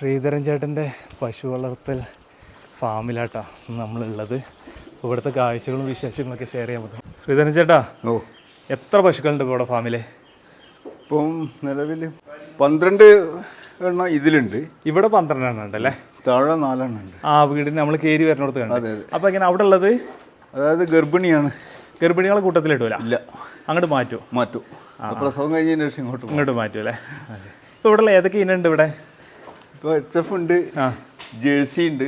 ശ്രീധരൻ ചേട്ടന്റെ പശു വളർത്തൽ ഫാമിലാട്ടാ നമ്മളുള്ളത്. ഇവിടുത്തെ കാഴ്ചകളും വിശേഷങ്ങളൊക്കെ ഷെയർ ചെയ്യാൻ പറ്റും. ശ്രീധരൻ ചേട്ടാ ഓ. എത്ര പശുക്കളുണ്ട് ഇപ്പോൾ ഇവിടെ ഫാമിൽ? ഇപ്പം നിലവിൽ പന്ത്രണ്ട് എണ്ണം ഇതിലുണ്ട്. ഇവിടെ പന്ത്രണ്ട് എണ്ണം ഉണ്ടല്ലേ താഴെ നാലെണ്ണം ഉണ്ട്. ആ വീടിന് നമ്മൾ കയറി വരുന്നിടത്ത് കണ്ടു. അതെ അതെ. അപ്പോൾ ഇങ്ങനെ അവിടെ ഉള്ളത്? അതായത് ഗർഭിണിയാണ്. ഗർഭിണികളെ കൂട്ടത്തിലിടൂല ഇല്ല. അങ്ങോട്ട് മാറ്റുമോ മാറ്റും. പ്രസവം കഴിഞ്ഞതിന് ശേഷം ഇങ്ങോട്ട് പോകും ഇങ്ങോട്ട് മാറ്റൂ അല്ലേ? ഇപ്പോൾ ഇവിടെ ഏതൊക്കെ ഇനുണ്ട് ഇവിടെ? ഇപ്പോൾ എച്ച് എഫ് ഉണ്ട് ജേഴ്സി ഉണ്ട്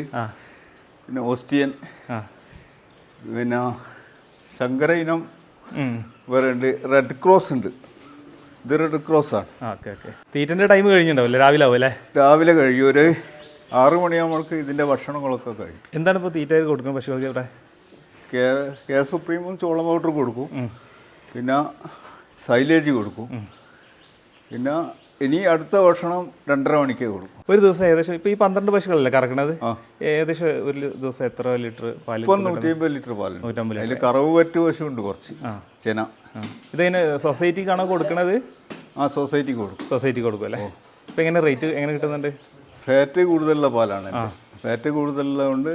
പിന്നെ ഓസ്റ്റിയൻ ആ. പിന്നെ ശങ്കര ഇനം ഉം. വേറെ ഉണ്ട് റെഡ് ക്രോസ് ഉണ്ട്. ഇത് റെഡ് ക്രോസ് ആണ്. Okay okay. തീറ്റന്റെ ടൈം കഴിഞ്ഞിട്ടുണ്ടാവില്ലേ രാവിലെ ആവും അല്ലേ? രാവിലെ കഴിയും. ഒരു ആറ് മണിയാകുമ്പോൾക്ക് ഇതിന്റെ ഭക്ഷണങ്ങളൊക്കെ കഴിയും. എന്താണ് ഇപ്പോൾ തീറ്റ കൊടുക്കുന്നത് പശുക്കൾക്ക് ഇവിടെ? കെ കെ സുപ്രീമും ചോളം പൗഡർ കൊടുക്കും. പിന്നെ സൈലേജ് കൊടുക്കും. പിന്നെ ഇനി അടുത്ത ഭക്ഷണം രണ്ടര മണിക്കേ കൊടുക്കും ഒരു ദിവസം ഏകദേശം ഇപ്പൊ ഈ പന്ത്രണ്ട് പശുക്കളല്ലേ കറക്കണത്? ഏകദേശം ഒരു ദിവസം എത്ര ലിറ്റർ പാൽ ഇപ്പം നൂറ്റിഅമ്പത് ലിറ്റർ പാൽ നൂറ്റമ്പത് അതിൽ കറവ് പറ്റ് പശു ഉണ്ട് കുറച്ച്. ചെന. ഇതിന് സൊസൈറ്റിക്കാണോ കൊടുക്കണത്? ആ സൊസൈറ്റിക്ക് കൊടുക്കും. സൊസൈറ്റിക്ക് കൊടുക്കും അല്ലേ? ഇപ്പൊ എങ്ങനെ റേറ്റ് എങ്ങനെ കിട്ടുന്നുണ്ട്? ഫാറ്റ് കൂടുതലുള്ള പാലാണ് ഫാറ്റ് കൂടുതലുള്ളതുകൊണ്ട്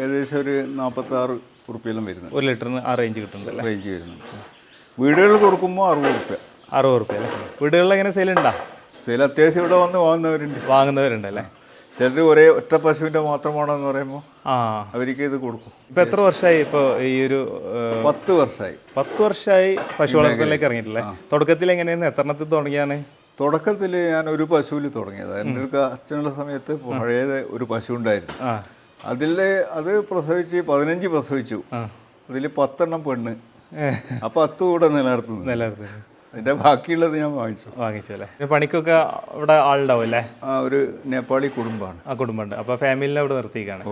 ഏകദേശം ഒരു നാൽപ്പത്തി ആറ് ഉറുപ്പിയെല്ലാം വരുന്നത് ഒരു ലിറ്ററിന് ആ റേഞ്ച് കിട്ടുന്നുണ്ട് റേഞ്ച് വരുന്നുണ്ട്. വീടുകളിൽ കൊടുക്കുമ്പോൾ അറുപത് റുപ്യ അറുപത് റുപ്യ വീടുകളിൽ എങ്ങനെ സെയിൽ ഉണ്ടോ സെയിൽ അത്യാവശ്യം ഇവിടെ വന്ന് വാങ്ങുന്നവരുണ്ട്. വാങ്ങുന്നവരുണ്ട് അല്ലേ? ചിലർ ഒരേ ഒറ്റ പശുവിന്റെ മാത്രമാണെന്ന് പറയുമ്പോൾ ആ. അവർക്ക് ഇത് കൊടുക്കും. ഇപ്പം എത്ര വർഷമായി ഇപ്പോൾ ഈ ഒരു പത്ത് വർഷമായി പത്ത് വർഷമായി പശു വളർത്തലിലേക്ക് ഇറങ്ങിയിട്ടില്ലേ? തുടക്കത്തിൽ എങ്ങനെയാണ് എത്രണ്ണത്തിൽ തുടങ്ങിയാണ്? തുടക്കത്തിൽ ഞാൻ ഒരു പശുവിൽ തുടങ്ങിയത്. എന്റെ ഒരു അച്ഛനുള്ള സമയത്ത് പഴയ ഒരു പശു ഉണ്ടായിരുന്നു. അതിൽ അത് പ്രസവിച്ച് പതിനഞ്ച് പ്രസവിച്ചു. അതിൽ പത്തെണ്ണം പെണ്ണ്. അപ്പം അത്തുകൂടെ നിലനിർത്തുന്നു. നിലനിർത്തുന്നു. അതിന്റെ ബാക്കിയുള്ളത് ഞാൻ വാങ്ങിച്ചു. വാങ്ങിച്ചു അല്ലേ? പണിക്കൊക്കെ ഇവിടെ ആളുണ്ടാവും അല്ലേ? ആ ഒരു നേപ്പാളി കുടുംബമാണ്. ആ കുടുംബമുണ്ട്. അപ്പോൾ ഫാമിലിനെ അവിടെ നിർത്തിക്കാണ്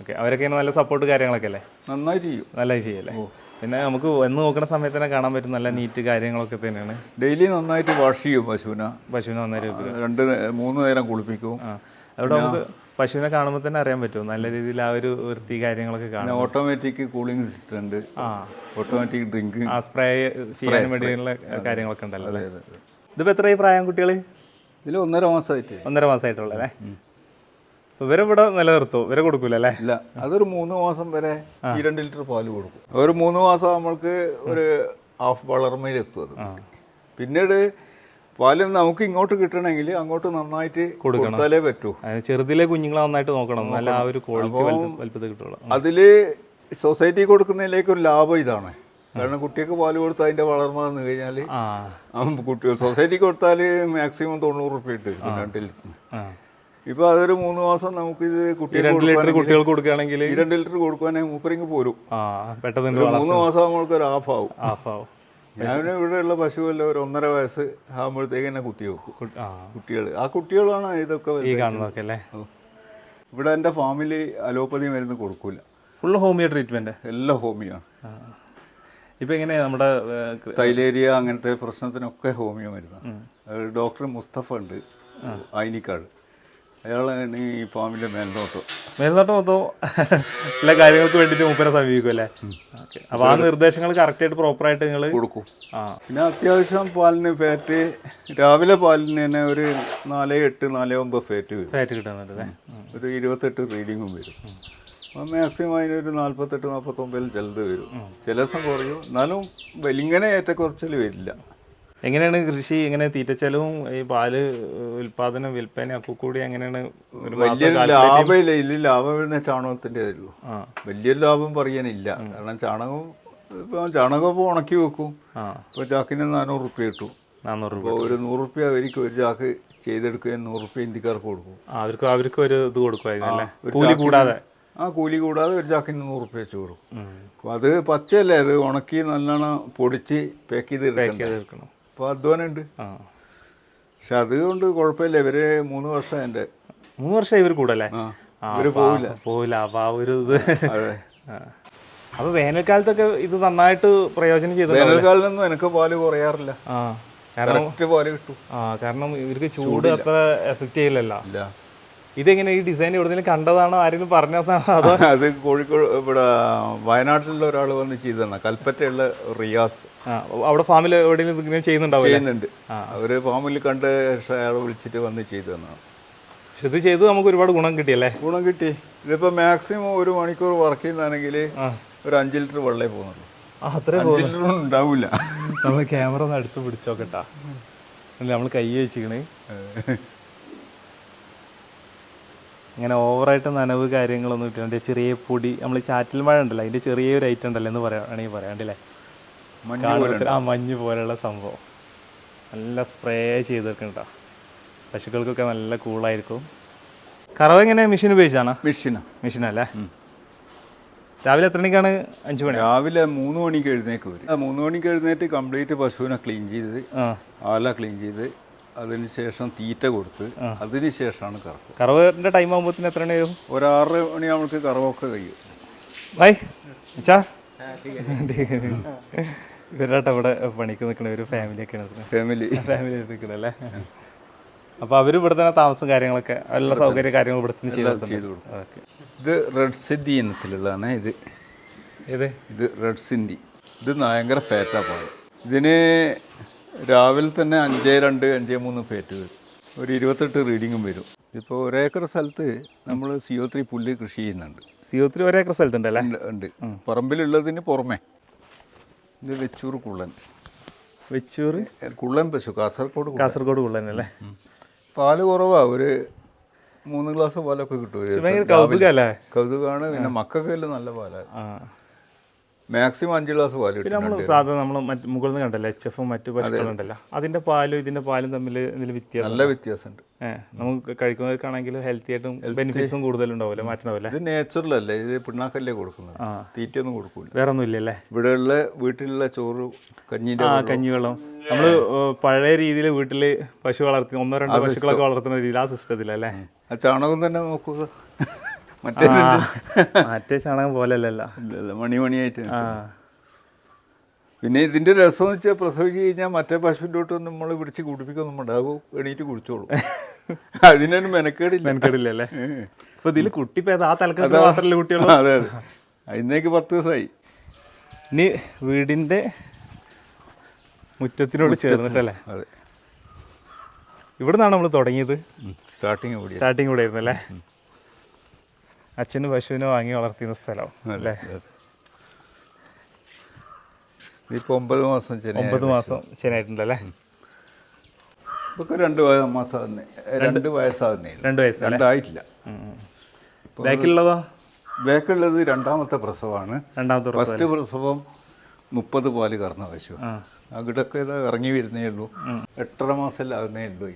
ഓക്കെ. അവരൊക്കെ നല്ല സപ്പോർട്ട് കാര്യങ്ങളൊക്കെ അല്ലേ? നന്നായി ചെയ്യും. നല്ലതായി ചെയ്യല്ലേ പിന്നെ നമുക്ക് എന്ന് നോക്കുന്ന സമയത്ത് തന്നെ കാണാൻ പറ്റും നല്ല നീറ്റ് കാര്യങ്ങളൊക്കെ തന്നെയാണ്. ഡെയിലി നന്നായിട്ട് വാഷ് ചെയ്യും പശുവിനെ. പശുവിനെ നന്നായിട്ട് രണ്ട് മൂന്ന് നേരം കുളിപ്പിക്കും. ആ. അവിടെ നമുക്ക് പശുവിനെ കാണുമ്പോൾ തന്നെ അറിയാൻ പറ്റും. നല്ല രീതിയിൽ ആ ഒരു വൃത്തി കാര്യങ്ങളൊക്കെ കാണാം ഓട്ടോമാറ്റിക് കൂളിംഗ് സിസ്റ്റം ഉണ്ട്. ആ. ഓട്ടോമാറ്റിക് ഡ്രിങ്ക് ആ സ്പ്രേ ചെയ്യാൻ വേണ്ടിയുള്ള കാര്യങ്ങളൊക്കെ ഉണ്ടല്ലോ അല്ലേ? ഇതിപ്പോൾ എത്രയായി പ്രായം കുട്ടികൾ ഇതിൽ ഒന്നര മാസമായിട്ട് ഒന്നര മാസമായിട്ടുള്ള അല്ലേ? അപ്പോൾ ഇവരെ ഇവിടെ നിലനിർത്തും. ഇവരെ കൊടുക്കൂല അല്ലേ? ഇല്ല അതൊരു മൂന്ന് മാസം വരെ ഈ രണ്ട് ലിറ്റർ പാൽ കൊടുക്കും. ഒരു മൂന്ന് മാസം നമ്മൾക്ക് ഒരു ഹാഫ് വളർമയിൽ എത്തും അത് പിന്നീട് പാൽ നമുക്ക് ഇങ്ങോട്ട് കിട്ടണമെങ്കിൽ അങ്ങോട്ട് നന്നായിട്ട് കൊടുത്താലേ പറ്റൂ. ചെറുതിലെ കുഞ്ഞുങ്ങളെ നന്നായിട്ട് നോക്കണം. നല്ല ആ ഒരു ക്വാളിറ്റി വലുപ്പത്തിൽ കിട്ടുള്ളൂ. അതിൽ സൊസൈറ്റി കൊടുക്കുന്നതിലേക്ക് ഒരു ലാഭം ഇതാണ്. കാരണം കുട്ടിക്ക് പാൽ കൊടുത്ത് അതിന്റെ വളർന്നു കഴിഞ്ഞാൽ കഴിഞ്ഞാൽ കുട്ടി സൊസൈറ്റി കൊടുത്താൽ മാക്സിമം തൊണ്ണൂറ് റുപ്യ ഇട്ട് രണ്ടിൽ. ഇപ്പൊ അതൊരു മൂന്ന് മാസം നമുക്ക് ഇത് കുട്ടികൾക്ക് കൊടുക്കുകയാണെങ്കിൽ രണ്ട് ലിറ്റർ കൊടുക്കുവാണെങ്കിൽ മൂപ്പരിങ്ങ് പോരും. പെട്ടെന്ന് മൂന്ന് മാസം നമ്മൾക്ക് ഒരു ഹാഫ് ആവും. ഹാഫ് ആവും. ഞാൻ ഇവിടെയുള്ള പശുവല്ല ഒരു ഒന്നര വയസ്സ് ആകുമ്പോഴത്തേക്ക് എന്നെ കുത്തി വെക്കും. കുട്ടികൾ ആ. കുട്ടികളാണ് ഇതൊക്കെ ഈ. കാണുന്നതൊക്കെ അല്ലേ? ഇവിടെ എന്റെ ഫാമിലി അലോപ്പതി മരുന്ന് കൊടുക്കൂല. Full homeo treatment? എല്ലാം ഹോമിയാണ് ഇപ്പം എങ്ങനെയാണ് നമ്മുടെ തൈലേരിയ അങ്ങനത്തെ പ്രശ്നത്തിനൊക്കെ ഹോമിയോ മരുന്നാണ് ഡോക്ടർ മുസ്തഫ ഉണ്ട്. ഐനിക്കാട്. അയാളാണ് ഈ ഫാമിലെ മേൽനോട്ടം. മേൽനോട്ടം മൊത്തം എല്ലാ കാര്യങ്ങൾക്ക് വേണ്ടിയിട്ട് മൂപ്പരെ സമീപിക്കും അല്ലേ? ഓക്കെ. അപ്പൊ ആ നിർദ്ദേശങ്ങൾ കറക്റ്റ് ആയിട്ട് പ്രോപ്പർ ആയിട്ട് നിങ്ങൾ കൊടുക്കും. ആ. പിന്നെ അത്യാവശ്യം പാലിന് ഫാറ്റ് രാവിലെ പാലിന് തന്നെ ഒരു നാല് എട്ട് നാല് ഒമ്പത് ഫാറ്റ് വരും. ഫാറ്റ് കിട്ടുന്നുണ്ട് അല്ലേ? ഒരു ഇരുപത്തെട്ട് റീഡിങ്ങും വരും. അപ്പം മാക്സിമം അതിനൊരു നാൽപ്പത്തെട്ട് നാൽപ്പത്തൊമ്പതിൽ ചിലത് വരും. ചില ദിവസം കുറയും. എന്നാലും വലിങ്ങനെ ഏറ്റക്കുറച്ചിൽ വരില്ല. എങ്ങനെയാണ് കൃഷി? എങ്ങനെ തീറ്റച്ചെലവും ഈ പാൽ ഉൽപാദനം വിൽപ്പന ഒക്കെ കൂടി എങ്ങനെയാണ് ഒരു മാസം വലിയ ലാഭമില്ല ഇല്ല. ലാഭം വരുന്ന ചാണകത്തിന്റെ ആ. വലിയ ലാഭം പറയാനില്ല. കാരണം ചാണകം ഇപ്പൊ ചാണകം ഇപ്പോൾ ഉണക്കി വെക്കും. ആ. ഇപ്പോൾ ചാക്കിന് നാനൂറ് റുപ്യ കിട്ടും. നാനൂറ് രൂപ അപ്പോൾ ഒരു നൂറ് റുപ്യ അവർക്ക് ഒരു ചാക്ക് ചെയ്തെടുക്കുകയും നൂറ് റുപ്യ ഇന്ത്യക്കാർക്ക് കൊടുക്കും. ആ, അവർക്ക് അവർക്ക് ഒരു ഇത് കൊടുക്കുമായിരുന്നു അല്ലേ? കൂലി കൂടാതെ. ആ കൂലി കൂടാതെ ഒരു ചാക്കിന് നൂറ് റുപ്യ വെച്ച് കൊടുക്കും. ഉം. അപ്പോൾ അത് പച്ചയല്ലേ? അത് ഉണക്കി നല്ലോണം പൊടിച്ച് പാക്ക് ചെയ്ത് എടുക്കണം. അപ്പോൾ അധ്വാനമുണ്ട്. ആ. പക്ഷെ അതുകൊണ്ട് കുഴപ്പമില്ല. ഇവർ മൂന്ന് വർഷം എന്റെ മൂന്ന് വർഷം ഇവർ കൂടല്ലേ? ആ. ആ, ഇവർ പോവില്ല. പോവില്ല. അപ്പൊ ആ ഒരു ഇത്. അതെ. അപ്പൊ വേനൽക്കാലത്തൊക്കെ ഇത് നന്നായിട്ട് പ്രയോജനം ചെയ്തു വേനൽക്കാലത്തൊന്നും എനിക്ക് പാൽ കുറയാറില്ല. ആ. കാരണം കറക്റ്റ് പാൽ കിട്ടും. ആ കാരണം ഇവർക്ക് ചൂട് അത്ര എഫക്റ്റ് ചെയ്യില്ലല്ലോ. ഇല്ല. ഇതെങ്ങനെ ഈ ഡിസൈൻ എവിടെയെങ്കിലും കണ്ടതാണോ ആരെങ്കിലും പറഞ്ഞതാണോ അതോ? അത് കോഴിക്കോട് ഇവിടെ വയനാട്ടിലുള്ള ഒരാൾ വന്ന് ചെയ്തതാണ് കൽപ്പറ്റയുള്ള റിയാസ്. അവിടെ ഫാമിൽ എവിടെയെങ്കിലും ഇങ്ങനെ ചെയ്യുന്നുണ്ടാവില്ല ചെയ്യുന്നുണ്ട്. അവർ ഫാമിൽ കണ്ട് അയാളെ വിളിച്ചിട്ട് വന്ന് ചെയ്തു തന്നതാണ് ഇത് ചെയ്ത് നമുക്ക് ഒരുപാട് ഗുണം കിട്ടി അല്ലേ ഗുണം കിട്ടി. ഇതിപ്പോൾ മാക്സിമം ഒരു മണിക്കൂർ വർക്ക് ചെയ്യുന്നതാണെങ്കിൽ ഒരു അഞ്ച് ലിറ്റർ വെള്ളേ പോകുന്നുള്ളൂ. അഞ്ച് ലിറ്റർ ഉണ്ടാവില്ല നമ്മൾ ക്യാമറ ഒന്ന് അടുത്ത് പിടിച്ചോക്കട്ടാ. നമ്മൾ കൈ വെച്ചിക്കണ് ഇങ്ങനെ ഓവറായിട്ട് നനവ് കാര്യങ്ങളൊന്നും ഇട്ടുണ്ട് ചെറിയ പൊടി നമ്മൾ ചാറ്റിൽ മഴ ഉണ്ടല്ലോ അതിന്റെ ചെറിയൊരു ഐറ്റം ഉണ്ടല്ലോ എന്ന് പറയുകയാണെങ്കിൽ പറയാണ്ടല്ലേ കാണുമ്പോൾ ആ മഞ്ഞ് പോലെയുള്ള സംഭവം. നല്ല സ്പ്രേ ചെയ്ത് വെക്കണ്ട പശുക്കൾക്കൊക്കെ നല്ല കൂളായിരിക്കും. കറവ് എങ്ങനെ മെഷീൻ ഉപയോഗിച്ചാണ്? മെഷീനാ മെഷീനല്ലേ രാവിലെ എത്ര മണിക്കാണ് അഞ്ചു മണി? രാവിലെ മൂന്ന് മണിക്ക് എഴുന്നേക്ക് വരും. മൂന്ന് മണിക്ക് എഴുന്നേറ്റ് കംപ്ലീറ്റ് പശുവിനെ ക്ലീൻ ചെയ്ത് ആല ക്ലീൻ ചെയ്ത് അതിനുശേഷം തീറ്റ കൊടുത്ത് അതിനുശേഷമാണ് കറവ്. കറവിന്റെ ടൈം ആകുമ്പോൾ എത്ര മണി വരും? ഒരാറ് മണിയാകുമ്പോഴേക്ക് കറവൊക്കെ കഴിയും. ബൈ. അച്ഛാ. ഇവരാട്ടോ ഇവിടെ പണിക്ക് നിൽക്കുന്ന ഒരു ഫാമിലി ഒക്കെ ഫാമിലി ഫാമിലി നിൽക്കുന്നത് അല്ലേ അപ്പൊ അവർ ഇവിടെ തന്നെ താമസം കാര്യങ്ങളൊക്കെ എല്ലാ സൗകര്യ കാര്യങ്ങളും ഇവിടെ തന്നെ ചെയ്തു ചെയ്ത് കൊടുക്കും. ഇത് റെഡ് സിന്ധി ഇനത്തിലുള്ളതാണ് ഇത്. ഏത്? ഇത് റെഡ് സിന്ധി ഇത് ഭയങ്കര ഫാറ്റാ പാട്. ഇതിന് രാവിലെ തന്നെ അഞ്ച് രണ്ട് അഞ്ച് മൂന്ന് ഫാറ്റ് വരും. ഒരു ഇരുപത്തെട്ട് റീഡിങ്ങും വരും. ഇപ്പോൾ ഒരേക്കർ സ്ഥലത്ത് നമ്മൾ സിഒ ത്രീ പുല്ല് കൃഷി ചെയ്യുന്നുണ്ട്. സി ഒ ത്രീ ഒരേക്കർ സ്ഥലത്തുണ്ടല്ലേ? ഉണ്ട് ഉണ്ട്. പറമ്പിലുള്ളതിന് പുറമേ ഇത് വെച്ചൂർ കുള്ളൻ. വെച്ചൂർ? കുള്ളൻ പശു കാസർഗോഡ് കാസർഗോഡ് കുള്ളൻ. അല്ലേ പാൽ കുറവാ. ഒരു മൂന്ന് ഗ്ലാസ് പാലൊക്കെ കിട്ടും. കൗതുകാണ് കൗതുകല്ലേ? കൗതുകമാണ് പിന്നെ മക്കൾക്ക് നല്ല പാലാണ് മാക്സിമം അഞ്ച് ഗ്ലാസ് പാൽ പിന്നെ നമ്മൾ സാധാരണ നമ്മൾ മറ്റ് മുകളിൽ നിന്ന് കണ്ടല്ലോ എച്ച് എഫും മറ്റു പശുക്കളുണ്ടല്ലോ. അതിന്റെ പാലും ഇതിന്റെ പാലും തമ്മിൽ ഇതിൽ വ്യത്യാസം നല്ല വ്യത്യാസമുണ്ട്. നമുക്ക് കഴിക്കുന്നവർക്കാണെങ്കിൽ ഹെൽത്തി ആയിട്ടും ബെനിഫിറ്റ്സും കൂടുതലുണ്ടാവില്ല മാറ്റണമല്ലേ ഇത് നാച്ചുറൽ അല്ലേ? ഇത് പിണ്ണാക്കല്ലേ കൊടുക്കുന്നത്. തീറ്റയൊന്നും കൊടുക്കൂല. വേറെ ഒന്നും ഇല്ലല്ലേ ഇവിടെയുള്ള വീട്ടിലുള്ള ചോറ് കഞ്ഞിന്റെ ആ കഞ്ഞിവെള്ളം. നമ്മൾ പഴയ രീതിയിൽ വീട്ടിൽ പശു വളർത്തി ഒന്നോ രണ്ടോ പശുക്കളൊക്കെ വളർത്തുന്ന രീതിയിൽ ആ സിസ്റ്റത്തിലല്ലേ? ആ ചാണകം തന്നെ നോക്കുക. മറ്റേ മറ്റേ ചാണകം പോലെ അല്ലല്ലോ മണിമണിയായിട്ട് പിന്നെ ഇതിന്റെ രസം എന്ന് വെച്ചാൽ പ്രസവിച്ച് കഴിഞ്ഞാൽ മറ്റേ പശുവിന്റെ നമ്മൾ പിടിച്ച് കുടിപ്പിക്കൊന്നും ഉണ്ടാകും എണീറ്റ് കുടിച്ചോളൂ. അതിനൊരു മെനക്കേടില്ല. മെനക്കേടില്ലല്ലേ? ഇപ്പൊ ഇതിൽ കുട്ടിപ്പോ ആ മാത്രമല്ല കുട്ടികളും അതെ. അതെ അതിനേക്ക് പത്ത് ദിവസമായി ഇനി വീടിന്റെ മുറ്റത്തിനോട് ചേർന്നിട്ടല്ലേ? അതെ. ഇവിടെ നിന്നാണ് നമ്മൾ തുടങ്ങിയത് സ്റ്റാർട്ടിങ് സ്റ്റാർട്ടിങ് ഇവിടെ ആയിരുന്നു അല്ലേ അച്ഛന് പശുവിനെ വാങ്ങി വളർത്തിയ സ്ഥലം. അല്ലേ? ഇപ്പോൾ ഒമ്പത് മാസം ഒമ്പത് മാസം ചെനായിട്ടുണ്ടല്ലേ ഇപ്പോൾ രണ്ട് മാസം രണ്ട് വയസ്സാകുന്നേ. രണ്ട് വയസ്സ് രണ്ടായിട്ടില്ല. ബാക്കിലുള്ളതോ ബാക്കിലുള്ളത് രണ്ടാമത്തെ പ്രസവമാണ് രണ്ടാമത്തെ ഫസ്റ്റ് പ്രസവം മുപ്പത് പാൽ കറന്ന പശു ഇതാ ഇറങ്ങി വരുന്നേ ഉള്ളൂ. എട്ടര മാസം ആകുന്നേ ഉള്ളൂ